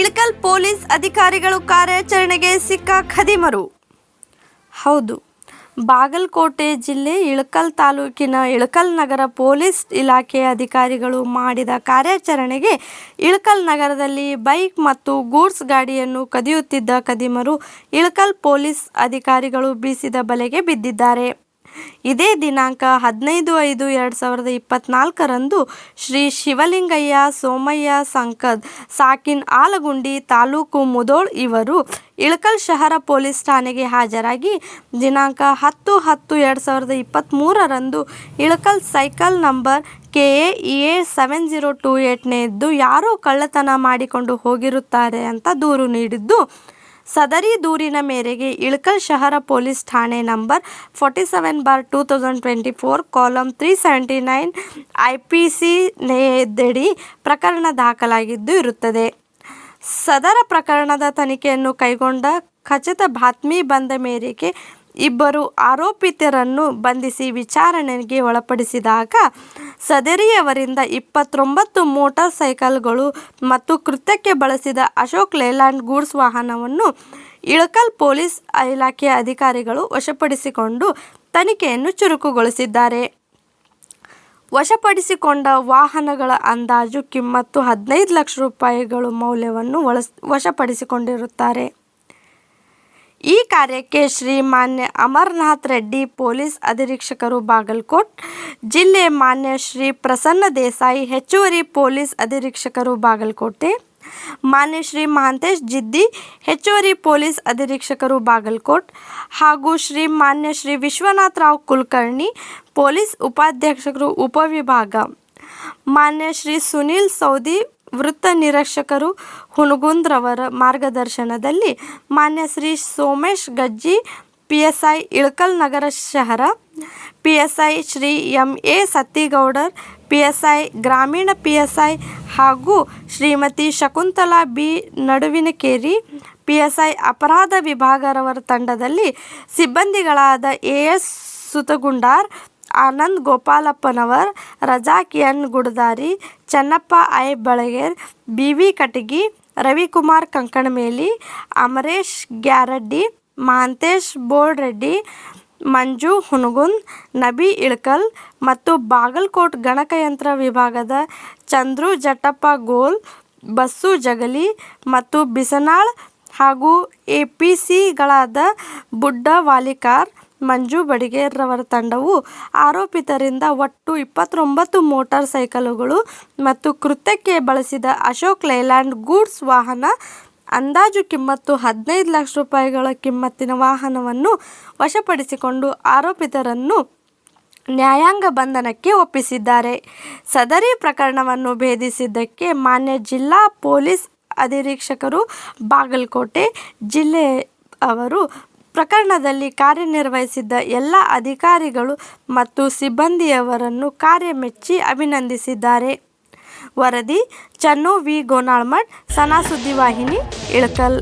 Ilkal police ಅಧಿಕಾರಿಗಳು ಕಾರ್ಯಾಚರಣೆಗೆ ಸಿಕ್ಕ ಖದೀಮರು. ಹೌದು, ಬಾಗಲಕೋಟೆ ಜಿಲ್ಲೆ ಇಳಕಲ್ ತಾಲೂಕಿನ ಇಳಕಲ್ ನಗರ ಪೊಲೀಸ್ ಇಲಾಖೆ ಅಧಿಕಾರಿಗಳು ಮಾಡಿದ ಕಾರ್ಯಾಚರಣೆಗೆ ಇಳಕಲ್ ನಗರದಲ್ಲಿ ಬೈಕ್ ಮತ್ತು ಗೂಡ್ಸ್ ಗಾಡಿಯನ್ನು ಕದಿಯುತ್ತಿದ್ದ ಕದಿಮರು ಇಳಕಲ್ ಪೊಲೀಸ್ ಅಧಿಕಾರಿಗಳು ಬೀಸಿದ ಬಲೆಗೆ ಬಿದ್ದಿದ್ದಾರೆ. ಇದೇ ದಿನಾಂಕ ಹದಿನೈದು ಐದು ಎರಡು ಸಾವಿರದ ಇಪ್ಪತ್ನಾಲ್ಕರಂದು ಶ್ರೀ ಶಿವಲಿಂಗಯ್ಯ ಸೋಮಯ್ಯ ಸಂಕದ್ ಸಾಕಿನ್ ಆಲಗುಂಡಿ ತಾಲೂಕು ಮುದೋಳ್ ಇವರು ಇಳಕಲ್ ಶಹರ ಪೊಲೀಸ್ ಠಾಣೆಗೆ ಹಾಜರಾಗಿ ದಿನಾಂಕ ಹತ್ತು ಹತ್ತು ಎರಡು ಸಾವಿರದ ಇಪ್ಪತ್ತ್ಮೂರರಂದು Ilkal cycle number K A E A seven zero two ಏಟ್ನೆದ್ದು ಯಾರೋ ಕಳ್ಳತನ ಮಾಡಿಕೊಂಡು ಹೋಗಿರುತ್ತಾರೆ ಅಂತ ದೂರು ನೀಡಿದ್ದು. ಸದರಿ ದೂರಿನ ಮೇರೆಗೆ ಇಳಕಲ್ ಶಹರ ಪೊಲೀಸ್ ಠಾಣೆ number forty seven bar two thousand twenty four column three seventy nine I P C ನೇದಡಿ ಪ್ರಕರಣ ದಾಖಲಾಗಿದ್ದು ಇರುತ್ತದೆ. ಸದರ ಪ್ರಕರಣದ ತನಿಖೆಯನ್ನು ಕೈಗೊಂಡ ಖಚಿತ ಬಾತ್ಮಿ ಬಂದ ಮೇರೆಗೆ ಇಬ್ಬರು ಆರೋಪಿತರನ್ನು ಬಂಧಿಸಿ ವಿಚಾರಣೆಗೆ ಒಳಪಡಿಸಿದಾಗ ಸದರಿಯವರಿಂದ ಇಪ್ಪತ್ತೊಂಬತ್ತು ಮೋಟಾರ್ ಸೈಕಲ್ಗಳು ಮತ್ತು ಕೃತ್ಯಕ್ಕೆ ಬಳಸಿದ ಅಶೋಕ್ ಲೇಲ್ಯಾಂಡ್ ಗೂಡ್ಸ್ ವಾಹನವನ್ನು ಇಳಕಲ್ ಪೊಲೀಸ್ ಇಲಾಖೆಯ ಅಧಿಕಾರಿಗಳು ವಶಪಡಿಸಿಕೊಂಡು ತನಿಖೆಯನ್ನು ಚುರುಕುಗೊಳಿಸಿದ್ದಾರೆ. ವಶಪಡಿಸಿಕೊಂಡ ವಾಹನಗಳ ಅಂದಾಜು ಕಿಮ್ಮತ್ತು ಹದಿನೈದು ಲಕ್ಷ ರೂಪಾಯಿಗಳು ಮೌಲ್ಯವನ್ನು ವಶಪಡಿಸಿಕೊಂಡಿರುತ್ತಾರೆ. ಈ ಕಾರ್ಯಕ್ಕೆ ಶ್ರೀ ಮಾನ್ಯ ಅಮರನಾಥ್ ರೆಡ್ಡಿ ಪೊಲೀಸ್ ಅಧೀಕ್ಷಕರು ಬಾಗಲಕೋಟ್, ಜಿಲ್ಲೆ ಮಾನ್ಯ ಶ್ರೀ ಪ್ರಸನ್ನ ದೇಸಾಯಿ, ಹೆಚ್ಚುವರಿ ಪೊಲೀಸ್ ಅಧೀಕ್ಷಕರು ಬಾಗಲಕೋಟೆ, ಮಾನ್ಯ ಶ್ರೀ ಮಹಾಂತೇಶ್ ಜಿದ್ದಿ, ಹೆಚ್ಚುವರಿ ಪೊಲೀಸ್ ಅಧೀಕ್ಷಕರು ಬಾಗಲಕೋಟ್ ಹಾಗೂ ಶ್ರೀ ಮಾನ್ಯ ಶ್ರೀ ವಿಶ್ವನಾಥ್ ರಾವ್ ಕುಲಕರ್ಣಿ, ಪೊಲೀಸ್ ಉಪಾಧ್ಯಕ್ಷಕರು ಉಪವಿಭಾಗ. ಮಾನ್ಯ ಶ್ರೀ ಸುನೀಲ್ ಸೌದಿ ವೃತ್ತ ನಿರೀಕ್ಷಕರು ಹುಣಗುಂದ್ರವರ ಮಾರ್ಗದರ್ಶನದಲ್ಲಿ ಮಾನ್ಯ Shri Somesh Gajji P S I Ilkal ನಗರ ಶಹರ P S I Shri M A Sattigowdar P S I ಗ್ರಾಮೀಣ ಪಿ ಎಸ್ ಐ ಹಾಗೂ Shrimati Shakuntala B Naduvinakeri P S I ಅಪರಾಧ ವಿಭಾಗರವರ ತಂಡದಲ್ಲಿ ಸಿಬ್ಬಂದಿಗಳಾದ A S Sutagundar Anand Gopalappanavar Razak N Gudadari, Channappa I Balager B V Katagi, Ravikumar Kankanameli, Amaresh Gyaraddi, Mantesh Bolreddy Manju Hungund, Nabi Ilkal ಮತ್ತು ಬಾಗಲಕೋಟ್ ಗಣಕಯಂತ್ರ ವಿಭಾಗದ ಚಂದ್ರು ಜಟ್ಟಪ್ಪ ಗೋಲ್, ಬಸ್ಸು ಜಗಲಿ ಮತ್ತು ಬಿಸನಾಳ್ ಹಾಗೂ A P ಸಿಗಳಾದ ಬುಡ್ಡ ವಾಲಿಕಾರ್ ಮಂಜು ಬಡಿಗೇರ್ರವರ ತಂಡವು ಆರೋಪಿತರಿಂದ ಒಟ್ಟು ಇಪ್ಪತ್ತೊಂಬತ್ತು ಮೋಟಾರ್ ಸೈಕಲ್ಗಳು ಮತ್ತು ಕೃತ್ಯಕ್ಕೆ ಬಳಸಿದ ಅಶೋಕ್ ಲೈಲ್ಯಾಂಡ್ ಗೂಡ್ಸ್ ವಾಹನ, ಅಂದಾಜು ಕಿಮ್ಮತ್ತು ಹದಿನೈದು ಲಕ್ಷ ರೂಪಾಯಿಗಳ ಕಿಮ್ಮತ್ತಿನ ವಾಹನವನ್ನು ವಶಪಡಿಸಿಕೊಂಡು ಆರೋಪಿತರನ್ನು ನ್ಯಾಯಾಂಗ ಬಂಧನಕ್ಕೆ ಒಪ್ಪಿಸಿದ್ದಾರೆ. ಸದರಿ ಪ್ರಕರಣವನ್ನು ಭೇದಿಸಿದ್ದಕ್ಕೆ ಮಾನ್ಯ ಜಿಲ್ಲಾ ಪೊಲೀಸ್ ಅಧೀಕ್ಷಕರು ಬಾಗಲಕೋಟೆ ಜಿಲ್ಲೆ ಅವರು ಪ್ರಕರಣದಲ್ಲಿ ಕಾರ್ಯನಿರ್ವಹಿಸಿದ್ದ ಎಲ್ಲ ಅಧಿಕಾರಿಗಳು ಮತ್ತು ಸಿಬ್ಬಂದಿಯವರನ್ನು ಕಾರ್ಯ ಮೆಚ್ಚಿ ಅಭಿನಂದಿಸಿದ್ದಾರೆ. ವರದಿ ಚನ್ನು ವಿ. ಗೋನಾಳ್ಮಠ್, ಸನಾ ಸುದ್ದಿವಾಹಿನಿ, ಇಳಕಲ್.